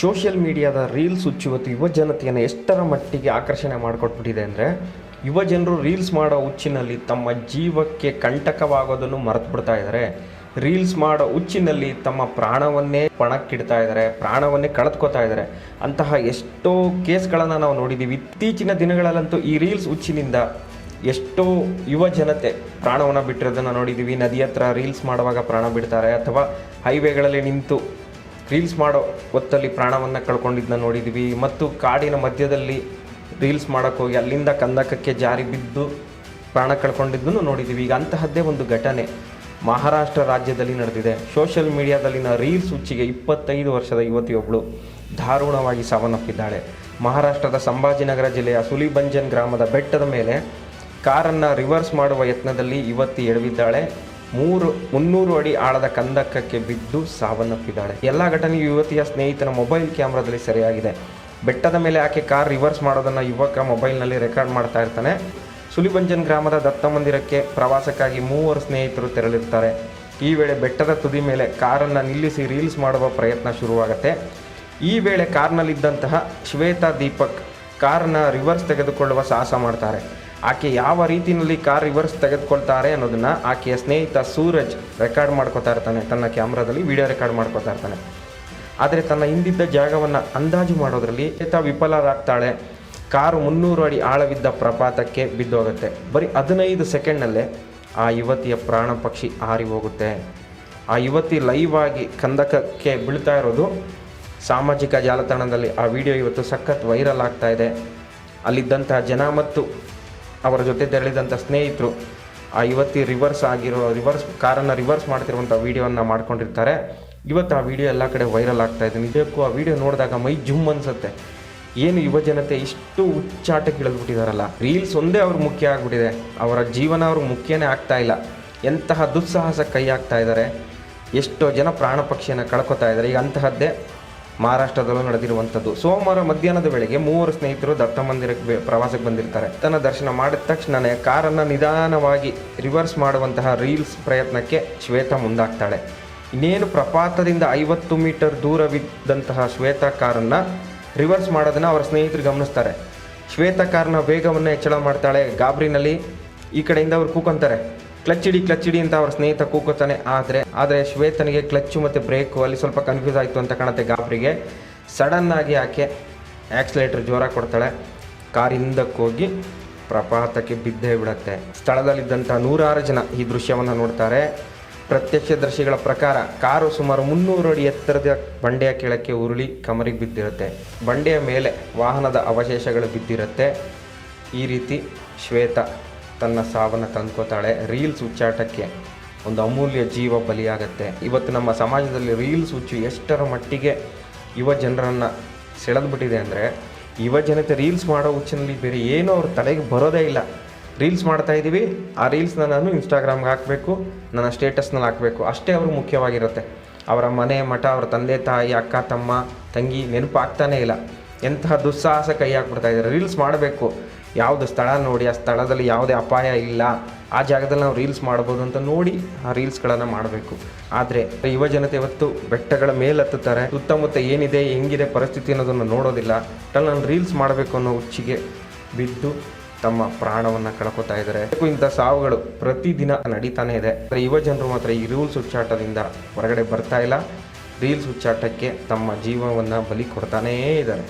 Social ಮೀಡಿಯಾದ reels ಹುಚ್ಚು ಇವತ್ತು ಯುವ ಜನತೆಯನ್ನು ಎಷ್ಟರ ಮಟ್ಟಿಗೆ ಆಕರ್ಷಣೆ ಮಾಡಿಕೊಟ್ಬಿಟ್ಟಿದೆ ಅಂದರೆ, ಯುವ ಜನರು ರೀಲ್ಸ್ ಮಾಡೋ ಹುಚ್ಚಿನಲ್ಲಿ ತಮ್ಮ ಜೀವಕ್ಕೆ ಕಂಟಕವಾಗೋದನ್ನು ಮರೆತು ಬಿಡ್ತಾ ಇದ್ದಾರೆ. ರೀಲ್ಸ್ ಮಾಡೋ ಹುಚ್ಚಿನಲ್ಲಿ ತಮ್ಮ ಪ್ರಾಣವನ್ನೇ ಪಣಕ್ಕಿಡ್ತಾ ಇದ್ದಾರೆ, ಪ್ರಾಣವನ್ನೇ ಕಳೆದುಕೊತಾ ಇದ್ದಾರೆ. ಅಂತಹ ಎಷ್ಟೋ ಕೇಸ್ಗಳನ್ನು ನಾವು ನೋಡಿದ್ದೀವಿ. ಇತ್ತೀಚಿನ ದಿನಗಳಲ್ಲಂತೂ ಈ ರೀಲ್ಸ್ ಹುಚ್ಚಿನಿಂದ ಎಷ್ಟೋ ಯುವ ಜನತೆ ಪ್ರಾಣವನ್ನು ಬಿಟ್ಟಿರೋದನ್ನು ನೋಡಿದ್ದೀವಿ. ನದಿ ಹತ್ರ ರೀಲ್ಸ್ ಮಾಡುವಾಗ ಪ್ರಾಣ ಬಿಡ್ತಾರೆ ಅಥವಾ ಹೈವೇಗಳಲ್ಲಿ ನಿಂತು ರೀಲ್ಸ್ ಮಾಡೋ ಹೊತ್ತಲ್ಲಿ ಪ್ರಾಣವನ್ನು ಕಳ್ಕೊಂಡಿದ್ದನ್ನ ನೋಡಿದ್ವಿ. ಮತ್ತು ಕಾಡಿನ ಮಧ್ಯದಲ್ಲಿ ರೀಲ್ಸ್ ಮಾಡೋಕ್ಕೋಗಿ ಅಲ್ಲಿಂದ ಕಂದಕಕ್ಕೆ ಜಾರಿ ಬಿದ್ದು ಪ್ರಾಣ ಕಳ್ಕೊಂಡಿದ್ದನ್ನು ನೋಡಿದ್ದೀವಿ ಈಗ ಅಂತಹದ್ದೇ ಒಂದು ಘಟನೆ ಮಹಾರಾಷ್ಟ್ರ ರಾಜ್ಯದಲ್ಲಿ ನಡೆದಿದೆ. ಸೋಷಿಯಲ್ ಮೀಡಿಯಾದಲ್ಲಿನ ರೀಲ್ಸ್ ಹುಚ್ಚಿಗೆ ಇಪ್ಪತ್ತೈದು ವರ್ಷದ ಯುವತಿಯೊಬ್ಬಳು ದಾರುಣವಾಗಿ ಸಾವನ್ನಪ್ಪಿದ್ದಾಳೆ. ಮಹಾರಾಷ್ಟ್ರದ ಸಂಭಾಜಿನಗರ ಜಿಲ್ಲೆಯ ಸುಲಿಬಂಜನ್ ಗ್ರಾಮದ ಬೆಟ್ಟದ ಮೇಲೆ ಕಾರನ್ನು ರಿವರ್ಸ್ ಮಾಡುವ ಯತ್ನದಲ್ಲಿ ಯುವತಿ ಎಡವಿದ್ದಾಳೆ. ಮೂರು, ಮುನ್ನೂರು ಅಡಿ ಆಳದ ಕಂದಕಕ್ಕೆ ಬಿದ್ದು ಸಾವನ್ನಪ್ಪಿದ್ದಾಳೆ. ಎಲ್ಲ ಘಟನೆ ಯುವತಿಯ ಸ್ನೇಹಿತನ ಮೊಬೈಲ್ ಕ್ಯಾಮ್ರಾದಲ್ಲಿ ಸೆರೆಯಾಗಿದೆ. ಬೆಟ್ಟದ ಮೇಲೆ ಆಕೆ ಕಾರ್ ರಿವರ್ಸ್ ಮಾಡೋದನ್ನು ಯುವಕ ಮೊಬೈಲ್ನಲ್ಲಿ ರೆಕಾರ್ಡ್ ಮಾಡ್ತಾ ಇರ್ತಾನೆ. ಸುಲಿಬಂಜನ್ ಗ್ರಾಮದ ದತ್ತ ಮಂದಿರಕ್ಕೆ ಪ್ರವಾಸಕ್ಕಾಗಿ ಮೂವರು ಸ್ನೇಹಿತರು ತೆರಳಿರ್ತಾರೆ. ಈ ವೇಳೆ ಬೆಟ್ಟದ ತುದಿ ಮೇಲೆ ಕಾರನ್ನು ನಿಲ್ಲಿಸಿ ರೀಲ್ಸ್ ಮಾಡುವ ಪ್ರಯತ್ನ ಶುರುವಾಗುತ್ತೆ. ಈ ವೇಳೆ ಕಾರ್ನಲ್ಲಿದ್ದಂತಹ ಶ್ವೇತಾ ದೀಪಕ್ ಕಾರ್ನ ರಿವರ್ಸ್ ತೆಗೆದುಕೊಳ್ಳುವ ಸಾಹಸ ಮಾಡ್ತಾರೆ. ಆಕೆ ಯಾವ ರೀತಿಯಲ್ಲಿ ಕಾರ್ ರಿವರ್ಸ್ ತೆಗೆದುಕೊಳ್ತಾರೆ ಅನ್ನೋದನ್ನ ಆಕೆಯ ಸ್ನೇಹಿತ ಸೂರಜ್ ರೆಕಾರ್ಡ್ ಮಾಡ್ಕೋತಾ ಇರ್ತಾನೆ. ತನ್ನ ಕ್ಯಾಮ್ರಾದಲ್ಲಿ ವಿಡಿಯೋ ರೆಕಾರ್ಡ್ ಮಾಡ್ಕೋತಾ ಇರ್ತಾನೆ. ಆದರೆ ತನ್ನ ಹಿಂದಿದ್ದ ಜಾಗವನ್ನು ಅಂದಾಜು ಮಾಡೋದರಲ್ಲಿ ಏತ ವಿಫಲರಾಗ್ತಾಳೆ. ಕಾರು ಮುನ್ನೂರು ಅಡಿ ಆಳವಿದ್ದ ಪ್ರಪಾತಕ್ಕೆ ಬಿದ್ದೋಗುತ್ತೆ. ಬರೀ ಹದಿನೈದು ಸೆಕೆಂಡ್ನಲ್ಲೇ ಆ ಯುವತಿಯ ಪ್ರಾಣ ಪಕ್ಷಿ ಹಾರಿ ಹೋಗುತ್ತೆ. ಆ ಯುವತಿ ಲೈವ್ ಆಗಿ ಕಂದಕಕ್ಕೆ ಬೀಳ್ತಾ ಇರೋದು ಸಾಮಾಜಿಕ ಜಾಲತಾಣದಲ್ಲಿ. ಆ ವಿಡಿಯೋ ಇವತ್ತು ಸಖತ್ ವೈರಲ್ ಆಗ್ತಾ ಇದೆ. ಅಲ್ಲಿದ್ದಂತಹ ಜನ ಮತ್ತು ಅವರ ಜೊತೆ ತೆರಳಿದಂಥ ಸ್ನೇಹಿತರು, ಆ ಯುವತಿ ರಿವರ್ಸ್ ಆಗಿರೋ ರಿವರ್ಸ್ ಕಾರನ್ನು ರಿವರ್ಸ್ ಮಾಡ್ತಿರುವಂಥ ವೀಡಿಯೋವನ್ನು ಮಾಡ್ಕೊಂಡಿರ್ತಾರೆ. ಇವತ್ತು ಆ ವಿಡಿಯೋ ಎಲ್ಲ ಕಡೆ ವೈರಲ್ ಆಗ್ತಾ ಇದೆ. ನಿಜಕ್ಕೂ ಆ ವಿಡಿಯೋ ನೋಡಿದಾಗ ಮೈ ಜುಮ್ ಅನಿಸುತ್ತೆ. ಏನು ಯುವ ಜನತೆ ಇಷ್ಟು ಹುಚ್ಚಾಟಕ್ಕೆ ಇಳಿದ್ಬಿಟ್ಟಿದಾರಲ್ಲ. ರೀಲ್ಸ್ ಒಂದೇ ಅವ್ರಿಗೆ ಮುಖ್ಯ ಆಗಿಬಿಟ್ಟಿದೆ. ಅವರ ಜೀವನ ಅವ್ರಿಗೆ ಮುಖ್ಯನೇ ಆಗ್ತಾ ಇಲ್ಲ. ಎಂತಹ ದುಸ್ಸಾಹಸ ಕೈ ಹಾಕ್ತಾ ಇದ್ದಾರೆ ಎಷ್ಟೋ ಜನ ಪ್ರಾಣ ಪಕ್ಷಿಯನ್ನು ಕಳ್ಕೊತಾ ಇದ್ದಾರೆ ಈಗ ಅಂತಹದ್ದೇ ಮಹಾರಾಷ್ಟ್ರದಲ್ಲೂ ನಡೆದಿರುವಂಥದ್ದು. ಸೋಮವಾರ ಮಧ್ಯಾಹ್ನದ ವೇಳೆಗೆ ಮೂವರು ಸ್ನೇಹಿತರು ದತ್ತ ಮಂದಿರಕ್ಕೆ ಪ್ರವಾಸಕ್ಕೆ ಬಂದಿರ್ತಾರೆ. ತನ್ನ ದರ್ಶನ ಮಾಡಿದ ತಕ್ಷಣನೇ ಕಾರನ್ನು ನಿಧಾನವಾಗಿ ರಿವರ್ಸ್ ಮಾಡುವಂತಹ ರೀಲ್ಸ್ ಪ್ರಯತ್ನಕ್ಕೆ ಶ್ವೇತಾ ಮುಂದಾಗ್ತಾಳೆ. ಇನ್ನೇನು ಪ್ರಪಾತದಿಂದ ಐವತ್ತು ಮೀಟರ್ ದೂರವಿದ್ದಂತಹ ಶ್ವೇತಾ ಕಾರನ್ನು ರಿವರ್ಸ್ ಮಾಡೋದನ್ನು ಅವರ ಸ್ನೇಹಿತರು ಗಮನಿಸ್ತಾರೆ. ಶ್ವೇತಾ ಕಾರ್ನ ವೇಗವನ್ನು ಹೆಚ್ಚಳ ಮಾಡ್ತಾಳೆ. ಗಾಬ್ರಿನಲ್ಲಿ ಈ ಕಡೆಯಿಂದ ಅವ್ರು ಕೂಕೊಂತಾರೆ. ಕ್ಲಚ್ ಇಡಿ ಕ್ಲಚ್ ಇಡಿ ಅಂತ ಅವ್ರ ಸ್ನೇಹಿತ ಕೂಕೋತಾನೆ ಆದರೆ ಆದರೆ ಶ್ವೇತನಿಗೆ ಕ್ಲಚ್ಚು ಮತ್ತು ಬ್ರೇಕು ಅಲ್ಲಿ ಸ್ವಲ್ಪ ಕನ್ಫ್ಯೂಸ್ ಆಯಿತು ಅಂತ ಕಾಣುತ್ತೆ ಗಾಬ್ರಿಗೆ. ಸಡನ್ನಾಗಿ ಆಕೆ ಆ್ಯಕ್ಸಿಲೇಟ್ರ್ ಜೋರಾಗಿ ಕೊಡ್ತಾಳೆ. ಕಾರ್ ಹಿಂದಕ್ಕೆ ಹೋಗಿ ಪ್ರಪಾತಕ್ಕೆ ಬಿದ್ದೇ ಬಿಡುತ್ತೆ. ಸ್ಥಳದಲ್ಲಿದ್ದಂಥ ನೂರಾರು ಜನ ಈ ದೃಶ್ಯವನ್ನು ನೋಡ್ತಾರೆ. ಪ್ರತ್ಯಕ್ಷದರ್ಶಿಗಳ ಪ್ರಕಾರ ಕಾರು ಸುಮಾರು ಮುನ್ನೂರು ಅಡಿ ಎತ್ತರದ ಬಂಡೆಯ ಕೆಳಕ್ಕೆ ಉರುಳಿ ಕಮರಿಗೆ ಬಿದ್ದಿರುತ್ತೆ. ಬಂಡೆಯ ಮೇಲೆ ವಾಹನದ ಅವಶೇಷಗಳು ಬಿದ್ದಿರುತ್ತೆ. ಈ ರೀತಿ ಶ್ವೇತಾ ತನ್ನ ಸಾವನ್ನು ತಂದ್ಕೋತಾಳೆ. ರೀಲ್ಸ್ ಉಚ್ಚಾಟಕ್ಕೆ ಒಂದು ಅಮೂಲ್ಯ ಜೀವ ಬಲಿಯಾಗತ್ತೆ. ಇವತ್ತು ನಮ್ಮ ಸಮಾಜದಲ್ಲಿ ರೀಲ್ಸ್ ಹುಚ್ಚು ಎಷ್ಟರ ಮಟ್ಟಿಗೆ ಯುವ ಜನರನ್ನು ಸೆಳೆದ್ಬಿಟ್ಟಿದೆ ಅಂದರೆ, ಯುವ ಜನತೆ ರೀಲ್ಸ್ ಮಾಡೋ ಹುಚ್ಚಿನಲ್ಲಿ ಬೇರೆ ಏನೂ ಅವ್ರ ತಲೆಗೆ ಬರೋದೇ ಇಲ್ಲ. ರೀಲ್ಸ್ ಮಾಡ್ತಾ ಇದ್ದೀವಿ ಆ ರೀಲ್ಸ್ನ ನಾನು ಇನ್ಸ್ಟಾಗ್ರಾಮ್ಗೆ ಹಾಕಬೇಕು, ನನ್ನ ಸ್ಟೇಟಸ್ನಲ್ಲಿ ಹಾಕಬೇಕು. ಅಷ್ಟೇ ಅವರು ಮುಖ್ಯವಾಗಿರುತ್ತೆ. ಅವರ ಮನೆ, ಮಠ, ಅವರ ತಂದೆ, ತಾಯಿ, ಅಕ್ಕ, ತಮ್ಮ, ತಂಗಿ ನೆನಪಾಗ್ತಾನೇ ಇಲ್ಲ. ಎಂತಹ ದುಸ್ಸಾಹಸ ಕೈ ಹಾಕ್ಬಿಡ್ತಾ ಇದ್ದಾರೆ. ರೀಲ್ಸ್ ಮಾಡಬೇಕು. ಯಾವುದು ಸ್ಥಳ ನೋಡಿ, ಆ ಸ್ಥಳದಲ್ಲಿ ಯಾವುದೇ ಅಪಾಯ ಇಲ್ಲ, ಆ ಜಾಗದಲ್ಲಿ ನಾವು ರೀಲ್ಸ್ ಮಾಡ್ಬೋದು ಅಂತ ನೋಡಿ ಆ ರೀಲ್ಸ್ಗಳನ್ನು ಮಾಡಬೇಕು. ಆದರೆ ಯುವ ಜನತೆ ಇವತ್ತು ಬೆಟ್ಟಗಳ ಮೇಲೆ ಹತ್ತುತ್ತಾರೆ. ಸುತ್ತಮುತ್ತ ಏನಿದೆ, ಹೆಂಗಿದೆ ಪರಿಸ್ಥಿತಿ ಅನ್ನೋದನ್ನು ನೋಡೋದಿಲ್ಲ. ಟಲ್ ನಾನು ರೀಲ್ಸ್ ಮಾಡಬೇಕು ಅನ್ನೋ ಹುಚ್ಚಿಗೆ ಬಿದ್ದು ತಮ್ಮ ಪ್ರಾಣವನ್ನು ಕಳ್ಕೊತಾ ಇದ್ದಾರೆ. ಇಂಥ ಸಾವುಗಳು ಪ್ರತಿದಿನ ನಡೀತಾನೆ ಇದೆ. ಆದರೆ ಯುವ ಜನರು ಮಾತ್ರ ಈ ರೂಲ್ಸ್ ಹುಚ್ಚಾಟದಿಂದ ಹೊರಗಡೆ ಬರ್ತಾ ಇಲ್ಲ. ರೀಲ್ಸ್ ಹುಚ್ಚಾಟಕ್ಕೆ ತಮ್ಮ ಜೀವವನ್ನು ಬಲಿ ಕೊಡ್ತಾನೇ ಇದ್ದಾರೆ.